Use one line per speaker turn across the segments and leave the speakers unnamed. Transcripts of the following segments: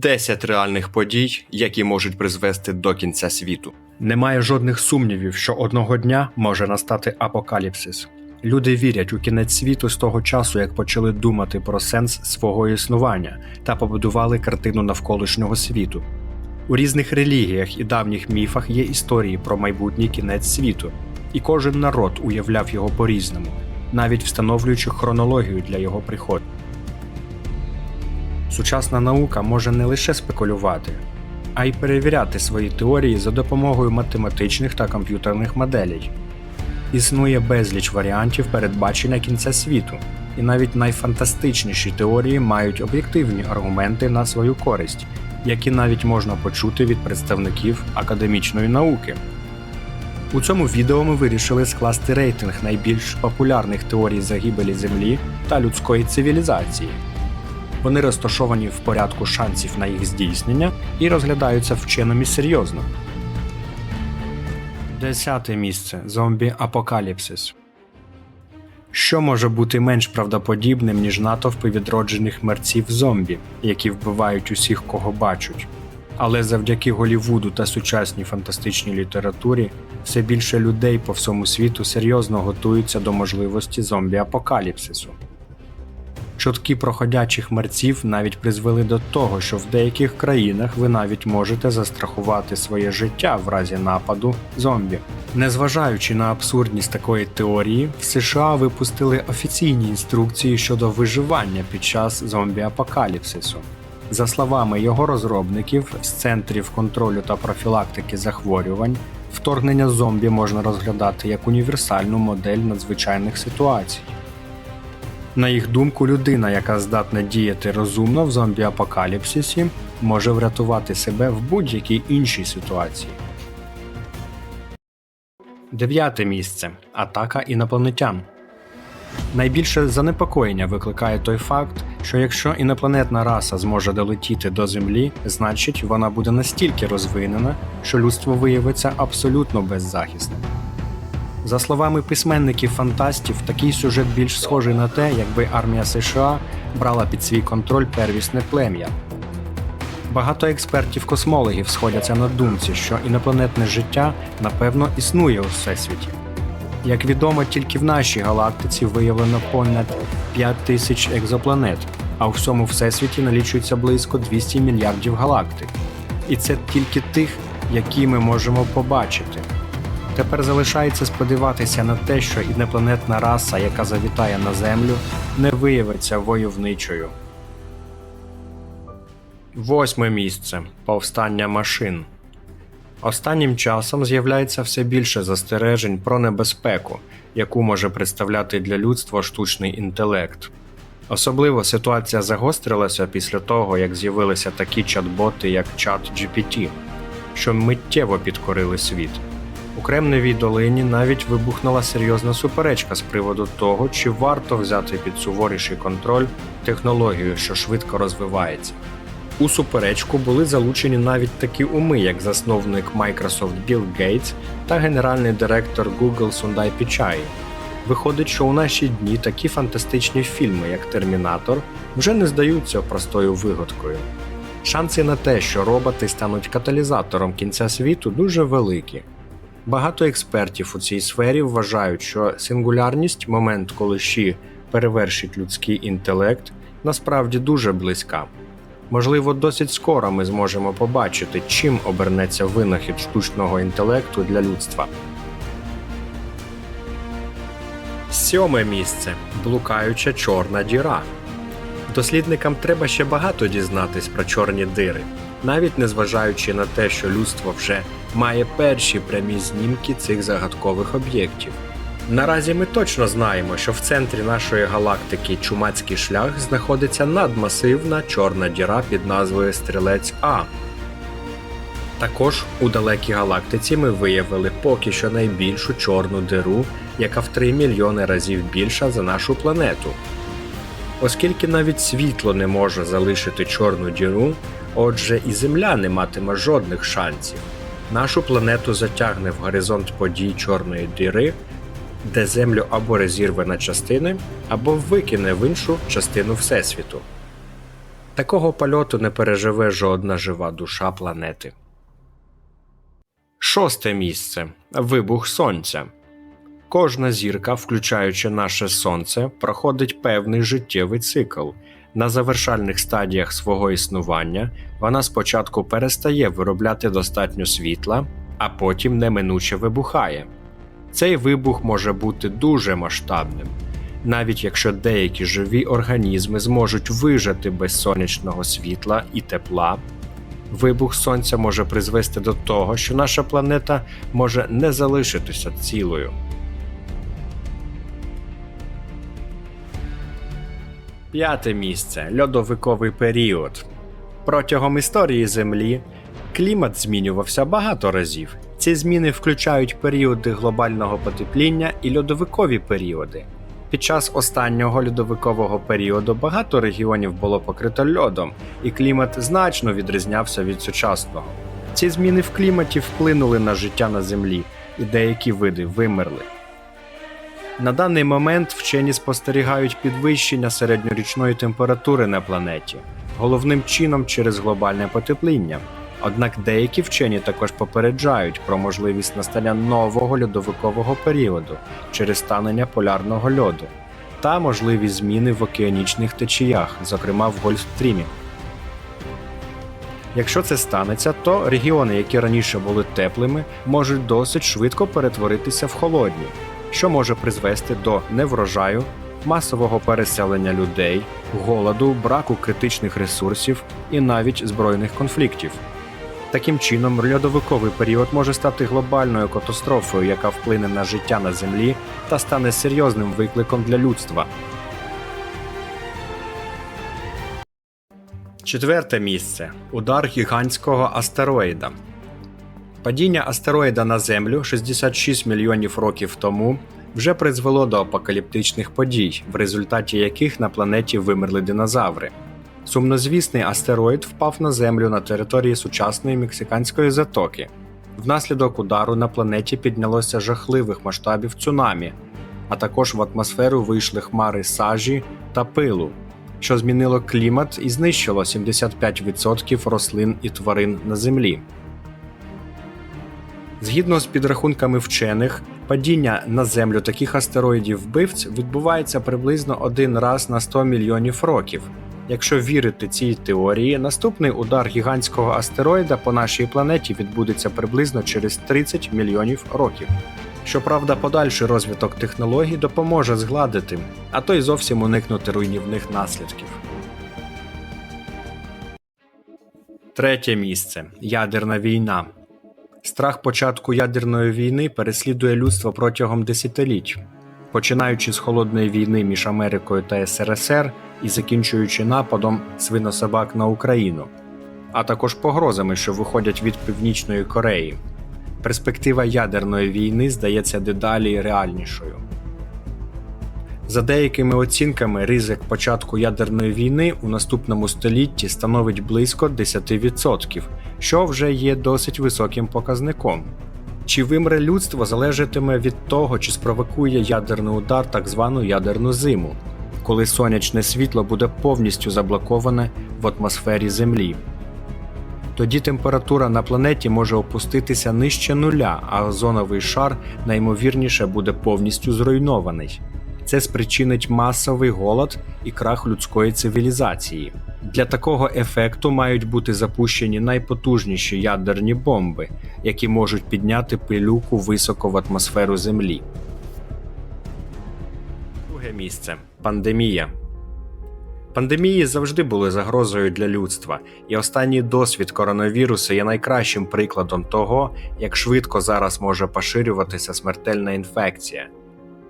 10 реальних подій, які можуть призвести до кінця світу.
Немає жодних сумнівів, що одного дня може настати апокаліпсис. Люди вірять у кінець світу з того часу, як почали думати про сенс свого існування та побудували картину навколишнього світу. У різних релігіях і давніх міфах є історії про майбутній кінець світу, і кожен народ уявляв його по-різному, навіть встановлюючи хронологію для його приходу. Сучасна наука може не лише спекулювати, а й перевіряти свої теорії за допомогою математичних та комп'ютерних моделей. Існує безліч варіантів передбачення кінця світу, і навіть найфантастичніші теорії мають об'єктивні аргументи на свою користь, які навіть можна почути від представників академічної науки. У цьому відео ми вирішили скласти рейтинг найбільш популярних теорій загибелі Землі та людської цивілізації. Вони розташовані в порядку шансів на їх здійснення і розглядаються вченими серйозно. Десяте місце зомбі Апокаліпсис. Що може бути менш правдоподібним, ніж натовпи відроджених мерців зомбі, які вбивають усіх, кого бачать. Але завдяки Голівуду та сучасній фантастичній літературі все більше людей по всьому світу серйозно готуються до можливості зомбі-апокаліпсису. Чутки про ходячих мерців навіть призвели до того, що в деяких країнах ви навіть можете застрахувати своє життя в разі нападу зомбі. Незважаючи на абсурдність такої теорії, в США випустили офіційні інструкції щодо виживання під час зомбі-апокаліпсису. За словами його розробників з центрів контролю та профілактики захворювань, вторгнення зомбі можна розглядати як універсальну модель надзвичайних ситуацій. На їх думку, людина, яка здатна діяти розумно в зомбі-апокаліпсисі, може врятувати себе в будь-якій іншій ситуації. Дев'яте місце атака інопланетян. Найбільше занепокоєння викликає той факт, що якщо інопланетна раса зможе долетіти до Землі, значить вона буде настільки розвинена, що людство виявиться абсолютно беззахисним. За словами письменників-фантастів, такий сюжет більш схожий на те, якби армія США брала під свій контроль первісне плем'я. Багато експертів-космологів сходяться на думці, що інопланетне життя напевно існує у всесвіті. Як відомо, тільки в нашій галактиці виявлено понад 5 тисяч екзопланет, а у всьому всесвіті налічується близько 200 мільярдів галактик. І це тільки тих, які ми можемо побачити. Тепер залишається сподіватися на те, що інопланетна раса, яка завітає на Землю, не виявиться войовничою. Восьме місце повстання машин. Останнім часом з'являється все більше застережень про небезпеку, яку може представляти для людства штучний інтелект. Особливо ситуація загострилася після того, як з'явилися такі чат-боти, як ChatGPT, що миттєво підкорили світ. У Кремневій долині навіть вибухнула серйозна суперечка з приводу того, чи варто взяти під суворіший контроль технологію, що швидко розвивається. У суперечку були залучені навіть такі уми, як засновник Microsoft Білл Гейтс та генеральний директор Google Сундай Пічай. Виходить, що у наші дні такі фантастичні фільми, як Термінатор, вже не здаються простою вигадкою. Шанси на те, що роботи стануть каталізатором кінця світу, дуже великі. Багато експертів у цій сфері вважають, що сингулярність, момент, коли щі перевершить людський інтелект, насправді дуже близька. Можливо, досить скоро ми зможемо побачити, чим обернеться винахід штучного інтелекту для людства. Сьоме місце блукаюча чорна діра. Дослідникам треба ще багато дізнатись про чорні дири, навіть незважаючи на те, що людство вже має перші прямі знімки цих загадкових об'єктів. Наразі ми точно знаємо, що в центрі нашої галактики Чумацький шлях знаходиться надмасивна чорна діра під назвою Стрілець А. Також у далекій галактиці ми виявили поки що найбільшу чорну диру, яка в 3 мільйони разів більша за нашу планету. Оскільки навіть світло не може залишити чорну діру, отже і Земля не матиме жодних шансів. Нашу планету затягне в горизонт подій чорної діри, де Землю або розірве на частини, або викине в іншу частину Всесвіту. Такого польоту не переживе жодна жива душа планети. Шосте місце вибух сонця. Кожна зірка, включаючи наше сонце, проходить певний життєвий цикл. На завершальних стадіях свого існування вона спочатку перестає виробляти достатньо світла, а потім неминуче вибухає. Цей вибух може бути дуже масштабним, навіть якщо деякі живі організми зможуть вижити без сонячного світла і тепла. Вибух сонця може призвести до того, що наша планета може не залишитися цілою. П'яте місце льодовиковий період. Протягом історії Землі клімат змінювався багато разів. Ці зміни включають періоди глобального потепління і льодовикові періоди. Під час останнього льодовикового періоду багато регіонів було покрито льодом, і клімат значно відрізнявся від сучасного. Ці зміни в кліматі вплинули на життя на Землі, і деякі види вимерли. На даний момент вчені спостерігають підвищення середньорічної температури на планеті, головним чином через глобальне потепління. Однак деякі вчені також попереджають про можливість настання нового льодовикового періоду через станення полярного льоду та можливі зміни в океанічних течіях, зокрема в Гольфстрімі. Якщо це станеться, то регіони, які раніше були теплими, можуть досить швидко перетворитися в холодні, що може призвести до неврожаю, масового переселення людей, голоду, браку критичних ресурсів і навіть збройних конфліктів. Таким чином, льодовиковий період може стати глобальною катастрофою, яка вплине на життя на Землі та стане серйозним викликом для людства. Четверте місце удар гігантського астероїда. Падіння астероїда на Землю 66 мільйонів років тому вже призвело до апокаліптичних подій, в результаті яких на планеті вимерли динозаври. Сумнозвісний астероїд впав на Землю на території сучасної мексиканської затоки. Внаслідок удару на планеті піднялося жахливих масштабів цунамі, а також в атмосферу вийшли хмари сажі та пилу, що змінило клімат і знищило 75% рослин і тварин на Землі. Згідно з підрахунками вчених, падіння на Землю таких астероїдів вбивць відбувається приблизно один раз на 100 мільйонів років. Якщо вірити цій теорії, наступний удар гігантського астероїда по нашій планеті відбудеться приблизно через 30 мільйонів років. Щоправда, подальший розвиток технологій допоможе згладити, а то й зовсім уникнути руйнівних наслідків. Третє місце ядерна війна. Страх початку ядерної війни переслідує людство протягом десятиліть, починаючи з холодної війни між Америкою та СРСР і закінчуючи нападом свинособак на Україну, а також погрозами, що виходять від Північної Кореї. Перспектива ядерної війни здається дедалі реальнішою. За деякими оцінками, ризик початку ядерної війни у наступному столітті становить близько 10%, що вже є досить високим показником. Чи вимре людство залежатиме від того, чи спровокує ядерний удар так звану ядерну зиму, коли сонячне світло буде повністю заблоковане в атмосфері Землі. Тоді температура на планеті може опуститися нижче нуля, а озоновий шар наймовірніше буде повністю зруйнований. Це спричинить масовий голод і крах людської цивілізації. Для такого ефекту мають бути запущені найпотужніші ядерні бомби, які можуть підняти пилюку високо в атмосферу Землі. Друге місце пандемія. Пандемії завжди були загрозою для людства, і останній досвід коронавірусу є найкращим прикладом того, як швидко зараз може поширюватися смертельна інфекція.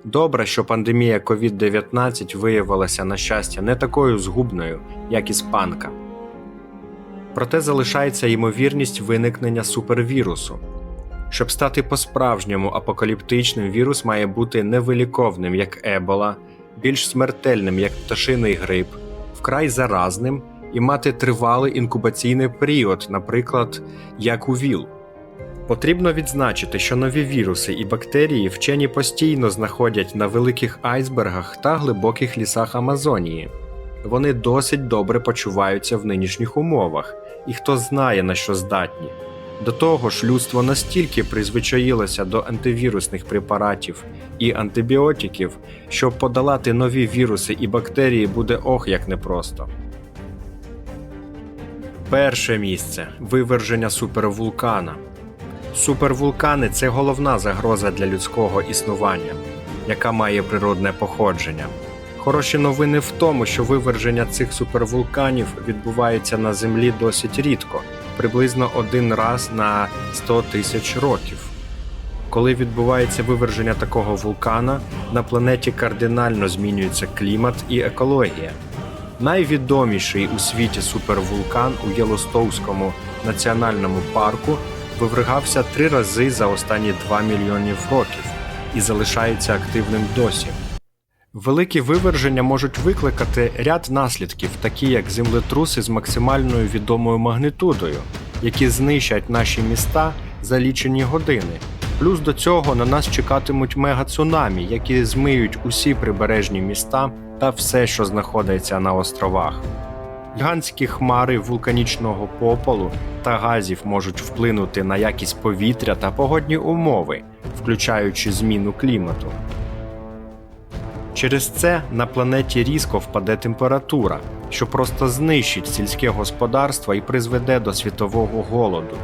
Добре, що пандемія COVID-19 виявилася, на щастя, не такою згубною, як іспанка. Проте залишається ймовірність виникнення супервірусу. Щоб стати по-справжньому апокаліптичним, вірус має бути невиліковним, як ебола, більш смертельним, як пташиний грип, вкрай заразним і мати тривалий інкубаційний період, наприклад, як у ВІЛ. Потрібно відзначити, що нові віруси і бактерії вчені постійно знаходять на великих айсбергах та глибоких лісах Амазонії. вони досить добре почуваються в нинішніх умовах, і хто знає на що здатні. До того ж, людство настільки призвичаїлося до антивірусних препаратів і антибіотиків, що подолати нові віруси і бактерії буде ох як непросто. Перше місце виверження супервулкана. Супервулкани це головна загроза для людського існування, яка має природне походження. Хороші новини в тому, що виверження цих супервулканів відбувається на Землі досить рідко, приблизно один раз на 100 тисяч років. Коли відбувається виверження такого вулкана, на планеті кардинально змінюється клімат і екологія. Найвідоміший у світі супервулкан у Єлостоуському національному парку вивергався три рази за останні 2 мільйонів років і залишається активним досі. Великі виверження можуть викликати ряд наслідків, такі як землетруси з максимальною відомою магнітудою, які знищать наші міста за лічені години. Плюс до цього на нас чекатимуть мегацунамі, які змиють усі прибережні міста та все, що знаходиться на островах. Гігантські хмари вулканічного попелу та газів можуть вплинути на якість повітря та погодні умови, включаючи зміну клімату. Через це на планеті різко впаде температура, що просто знищить сільське господарство і призведе до світового голоду.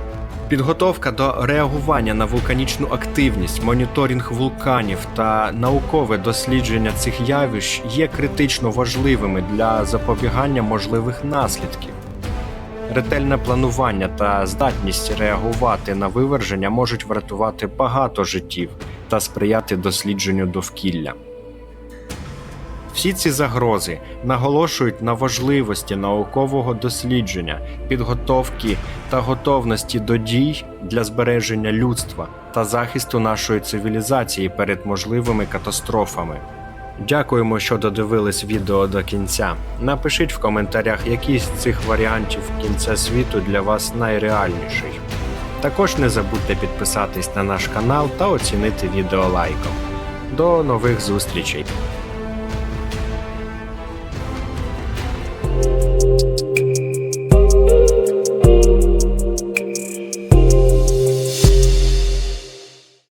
Підготовка до реагування на вулканічну активність, моніторинг вулканів та наукове дослідження цих явищ є критично важливими для запобігання можливих наслідків. Ретельне планування та здатність реагувати на виверження можуть врятувати багато життів та сприяти дослідженню довкілля. Всі ці загрози наголошують на важливості наукового дослідження, підготовки та готовності до дій для збереження людства та захисту нашої цивілізації перед можливими катастрофами. Дякуємо, що додивились відео до кінця. Напишіть в коментарях, який з цих варіантів кінця світу для вас найреальніший. Також не забудьте підписатись на наш канал та оцінити відео лайком. До нових зустрічей!